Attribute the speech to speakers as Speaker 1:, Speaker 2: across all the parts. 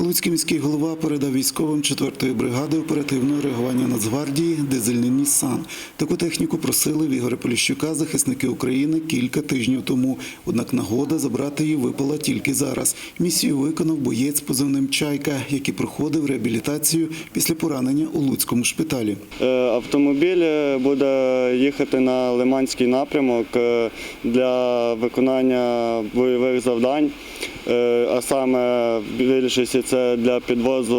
Speaker 1: Луцький міський голова передав військовим 4-ї бригади оперативного реагування Нацгвардії дизельний Нісан. Таку техніку просили в Ігоря Поліщука захисники України кілька тижнів тому. Однак нагода забрати її випала тільки зараз. Місію виконав боєць позивним Чайка, який проходив реабілітацію після поранення у Луцькому шпиталі.
Speaker 2: Е, Автомобіль е, буде їхати на Лиманський напрямок е, для виконання бойових завдань, а саме більшості це для підвозу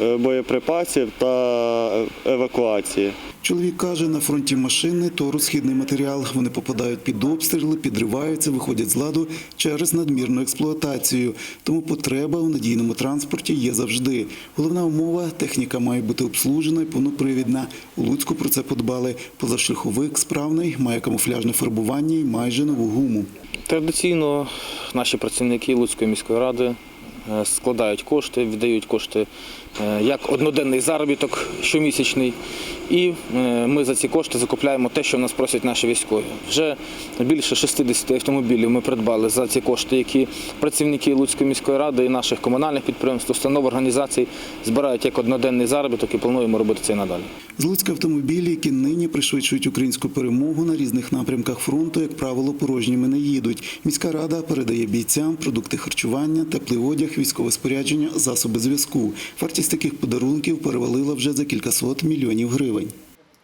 Speaker 2: е, боєприпасів та евакуації.
Speaker 1: Чоловік каже, на фронті машини то розхідний матеріал. Вони попадають під обстріли, підриваються, виходять з ладу через надмірну експлуатацію. Тому потреба у надійному транспорті є завжди. Головна умова – техніка має бути обслужена і повнопривідна. У Луцьку про це подбали. Позашляховик справний, має камуфляжне фарбування і майже нову гуму.
Speaker 3: Традиційно наші працівники Луцької міської ради складають кошти, віддають кошти е, як одноденний заробіток щомісячний. І е, ми за ці кошти закупляємо те, що в нас просять наші військові. Вже більше 60 автомобілів ми придбали за ці кошти, які працівники Луцької міської ради і наших комунальних підприємств, установ, організацій збирають як одноденний заробіток і плануємо робити це і надалі.
Speaker 1: З Луцька автомобілі, які нині пришвидшують українську перемогу на різних напрямках фронту, як правило, порожніми не їдуть. Міська рада передає бійцям продукти харчування, теплий одяг, військове спорядження, засоби зв'язку. Вартість таких подарунків перевалила вже за кількасот мільйонів гривень.